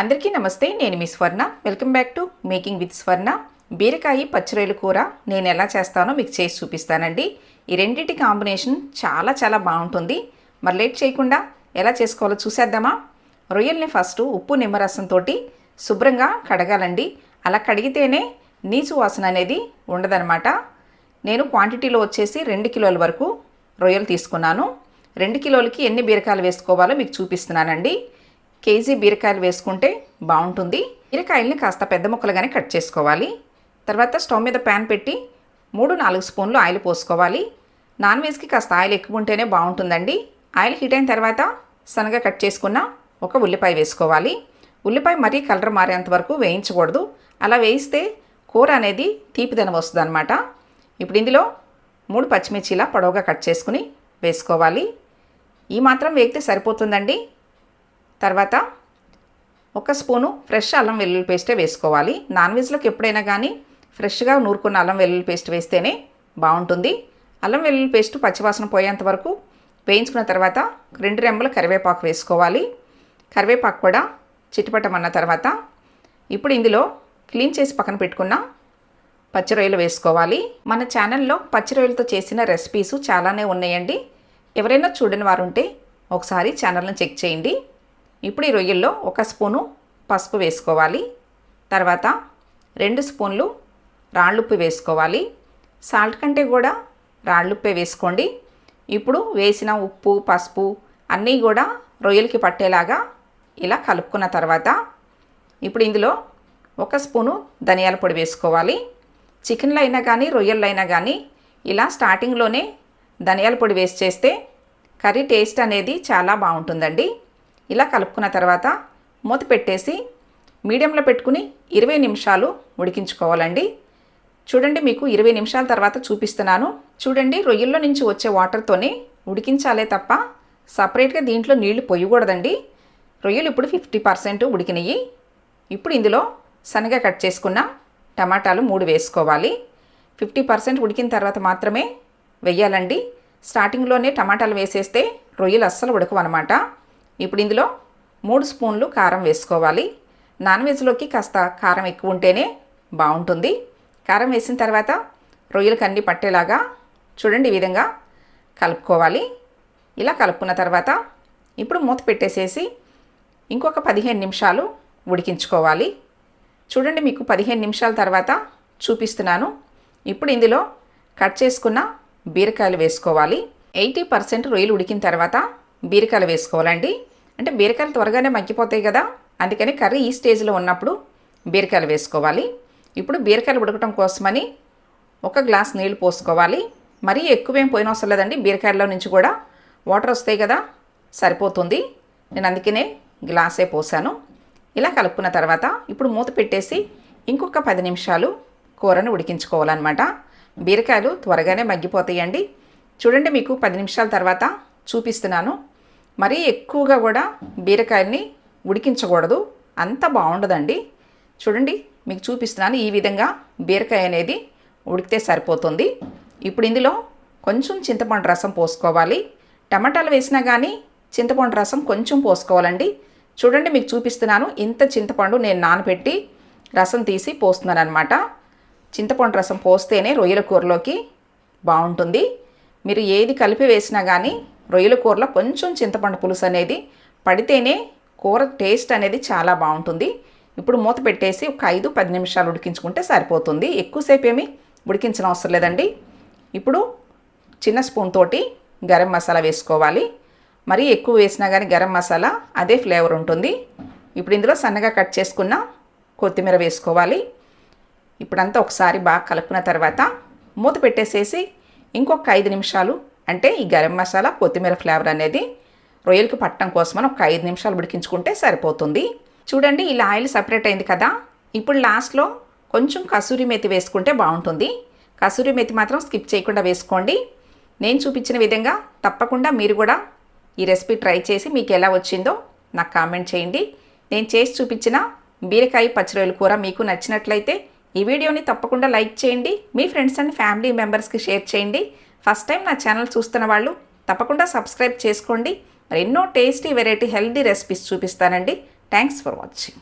అందరికీ నమస్తే నేను మీ Swarna. Welcome back to making with Swarna బీరకాయ పచ్చిరొయ్యల కూర నేను ఎలా చేస్తానో మీకు చేసి చూపిస్తానండి. ఈ రెండింటి కాంబినేషన్ చాలా చాలా బాగుంటుంది. మరి లేట్ చేయకుండా ఎలా చేసుకోవాలో చూసేద్దామా? రొయ్యల్ని ఫస్ట్ ఉప్పు నిమ్మరసంతో శుభ్రంగా కడగాలండి. అలా కడిగితేనే నీచు వాసన అనేది ఉండదనమాట నేను క్వాంటిటీలో వచ్చేసి రెండు కిలోల వరకు రొయ్యలు తీసుకున్నాను. రెండు కిలోలకి ఎన్ని బీరకాయలు వేసుకోవాలో మీకు చూపిస్తున్నానండి. కేజీ బీరకాయలు వేసుకుంటే బాగుంటుంది. బీరకాయల్ని కాస్త పెద్ద ముక్కలుగానే కట్ చేసుకోవాలి. తర్వాత స్టవ్ మీద ప్యాన్ పెట్టి మూడు నాలుగు స్పూన్లు ఆయిల్ పోసుకోవాలి. నాన్ వెజ్కి కాస్త ఆయిల్ ఎక్కువ ఉంటేనే బాగుంటుందండి. ఆయిల్ హీట్ అయిన తర్వాత సన్నగా కట్ చేసుకున్న ఒక ఉల్లిపాయ వేసుకోవాలి. ఉల్లిపాయ మరీ కలర్ మారేంత వరకు వేయించకూడదు. అలా వేయిస్తే కూర అనేది తీపిదనం వస్తుంది అనమాట ఇప్పుడు ఇందులో మూడు పచ్చిమిర్చిలా పొడవుగా కట్ చేసుకుని వేసుకోవాలి. ఈ మాత్రం వేగితే సరిపోతుందండి. తర్వాత ఒక స్పూను ఫ్రెష్ అల్లం వెల్లుల్లి పేస్టే వేసుకోవాలి. నాన్ వెజ్లోకి ఎప్పుడైనా కానీ ఫ్రెష్గా నూరుకున్న అల్లం వెల్లుల్లి పేస్ట్ వేస్తేనే బాగుంటుంది. అల్లం వెల్లుల్లి పేస్ట్ పచ్చివాసన పోయేంత వరకు వేయించుకున్న తర్వాత రెండు రెమ్మలు కరివేపాకు వేసుకోవాలి. కరివేపాకు కూడా చిటిపట్టమన్న తర్వాత ఇప్పుడు ఇందులో క్లీన్ చేసి పక్కన పెట్టుకున్న పచ్చి రొయ్యలు వేసుకోవాలి. మన ఛానల్లో పచ్చి రొయ్యలతో చేసిన రెసిపీస్ చాలానే ఉన్నాయండి. ఎవరైనా చూడని వారుంటే ఒకసారి ఛానల్ని చెక్ చేయండి. ఇప్పుడు ఈ రొయ్యల్లో ఒక స్పూను పసుపు వేసుకోవాలి. తర్వాత రెండు స్పూన్లు రాళ్ళుప్పు వేసుకోవాలి. సాల్ట్ కంటే కూడా రాళ్ళుప్పే వేసుకోండి. ఇప్పుడు వేసిన ఉప్పు పసుపు అన్నీ కూడా రొయ్యలకి పట్టేలాగా ఇలా కలుపుకున్న తర్వాత ఇప్పుడు ఇందులో ఒక స్పూను ధనియాల పొడి వేసుకోవాలి. చికెన్లో అయినా కానీ రొయ్యల్లో అయినా కానీ ఇలా స్టార్టింగ్లోనే ధనియాల పొడి వేసి చేస్తే కర్రీ టేస్ట్ అనేది చాలా బాగుంటుందండి. ఇలా కలుపుకున్న తర్వాత మూత పెట్టేసి మీడియంలో పెట్టుకుని ఇరవై నిమిషాలు ఉడికించుకోవాలండి. చూడండి మీకు ఇరవై నిమిషాల తర్వాత చూపిస్తున్నాను. చూడండి రొయ్యల్లో నుంచి వచ్చే వాటర్తోనే ఉడికించాలే తప్ప సపరేట్గా దీంట్లో నీళ్ళు పొయ్యకూడదండి రొయ్యలు ఇప్పుడు ఫిఫ్టీ పర్సెంట్ ఉడికినాయి. ఇప్పుడు ఇందులో సన్నగా కట్ చేసుకున్న టమాటాలు మూడు వేసుకోవాలి. ఫిఫ్టీ పర్సెంట్ ఉడికిన తర్వాత మాత్రమే వెయ్యాలండి స్టార్టింగ్లోనే టమాటాలు వేసేస్తే రొయ్యలు అస్సలు ఉడకవన్నమాట ఇప్పుడు ఇందులో మూడు స్పూన్లు కారం వేసుకోవాలి. నాన్ వెజ్లోకి కాస్త కారం ఎక్కువ ఉంటేనే బాగుంటుంది. కారం వేసిన తర్వాత రొయ్యలకు అన్నీ పట్టేలాగా చూడండి ఈ విధంగా కలుపుకోవాలి. ఇలా కలుపుకున్న తర్వాత ఇప్పుడు మూత పెట్టేసేసి ఇంకొక పదిహేను నిమిషాలు ఉడికించుకోవాలి. చూడండి మీకు పదిహేను నిమిషాల తర్వాత చూపిస్తున్నాను. ఇప్పుడు ఇందులో కట్ చేసుకున్న బీరకాయలు వేసుకోవాలి. ఎయిటీ పర్సెంట్ రొయ్యలు ఉడికిన తర్వాత బీరకాయలు వేసుకోవాలండి. అంటే బీరకాయలు త్వరగానే మగ్గిపోతాయి కదా? అందుకని కర్రీ ఈ స్టేజ్లో ఉన్నప్పుడు బీరకాయలు వేసుకోవాలి. ఇప్పుడు బీరకాయలు ఉడకటం కోసమని ఒక గ్లాస్ నీళ్ళు పోసుకోవాలి. మరీ ఎక్కువేం పోయిన అవసరం లేదండి. బీరకాయల్లో నుంచి కూడా వాటర్ వస్తాయి కదా? సరిపోతుంది. నేను అందుకనే గ్లాసే పోసాను. ఇలా కలుపుకున్న తర్వాత ఇప్పుడు మూత పెట్టేసి ఇంకొక పది నిమిషాలు కూరను ఉడికించుకోవాలన్నమాట. బీరకాయలు త్వరగానే మగ్గిపోతాయండి. చూడండి మీకు పది నిమిషాల తర్వాత చూపిస్తున్నాను. మరీ ఎక్కువగా కూడా బీరకాయల్ని ఉడికించకూడదు. అంత బాగుండదండి. చూడండి మీకు చూపిస్తున్నాను ఈ విధంగా బీరకాయ అనేది ఉడికితే సరిపోతుంది. ఇప్పుడు ఇందులో కొంచెం చింతపండు రసం పోసుకోవాలి. టమాటాలు వేసినా కానీ చింతపండు రసం కొంచెం పోసుకోవాలండి. చూడండి మీకు చూపిస్తున్నాను ఇంత చింతపండు నేను నానబెట్టి రసం తీసి పోస్తున్నాను అనమాట చింతపండు రసం పోస్తేనే రొయ్యల కూరలోకి బాగుంటుంది. మీరు ఏది కలిపి వేసినా కానీ రొయ్యల కూరలో కొంచెం చింతపండు పులుసు అనేది పడితేనే కూర టేస్ట్ అనేది చాలా బాగుంటుంది. ఇప్పుడు మూత పెట్టేసి ఒక ఐదు పది నిమిషాలు ఉడికించుకుంటే సరిపోతుంది. ఎక్కువసేపు ఏమి ఉడికించిన అవసరం లేదండి. ఇప్పుడు చిన్న స్పూన్ తోటి గరం మసాలా వేసుకోవాలి. మరీ ఎక్కువ వేసినా కానీ గరం మసాలా అదే ఫ్లేవర్ ఉంటుంది. ఇప్పుడు ఇందులో సన్నగా కట్ చేసుకున్న కొత్తిమీర వేసుకోవాలి. ఇప్పుడంతా ఒకసారి బాగా కలుపుకున్న తర్వాత మూత పెట్టేసేసి ఇంకొక ఐదు నిమిషాలు అంటే ఈ గరం మసాలా కొత్తిమీర ఫ్లేవర్ అనేది రొయ్యలకి పట్టడం కోసమని ఒక ఐదు నిమిషాలు ఉడికించుకుంటే సరిపోతుంది. చూడండి ఇలా ఆయిల్ సపరేట్ అయింది కదా. ఇప్పుడు లాస్ట్లో కొంచెం కసూరి మెతి వేసుకుంటే బాగుంటుంది. కసూరి మెతి మాత్రం స్కిప్ చేయకుండా వేసుకోండి. నేను చూపించిన విధంగా తప్పకుండా మీరు కూడా ఈ రెసిపీ ట్రై చేసి మీకు ఎలా వచ్చిందో నాకు కామెంట్ చేయండి. నేను చేసి చూపించిన బీరకాయ పచ్చిరొయ్యల కూర మీకు నచ్చినట్లయితే ఈ వీడియోని తప్పకుండా లైక్ చేయండి. మీ ఫ్రెండ్స్ అండ్ ఫ్యామిలీ మెంబర్స్కి షేర్ చేయండి. ఫస్ట్ టైం నా ఛానల్ చూస్తున్న వాళ్ళు తప్పకుండా సబ్స్క్రైబ్ చేసుకోండి. మరి ఎన్నో టేస్టీ వెరైటీ హెల్దీ రెసిపీస్ చూపిస్తానండి. Thanks for watching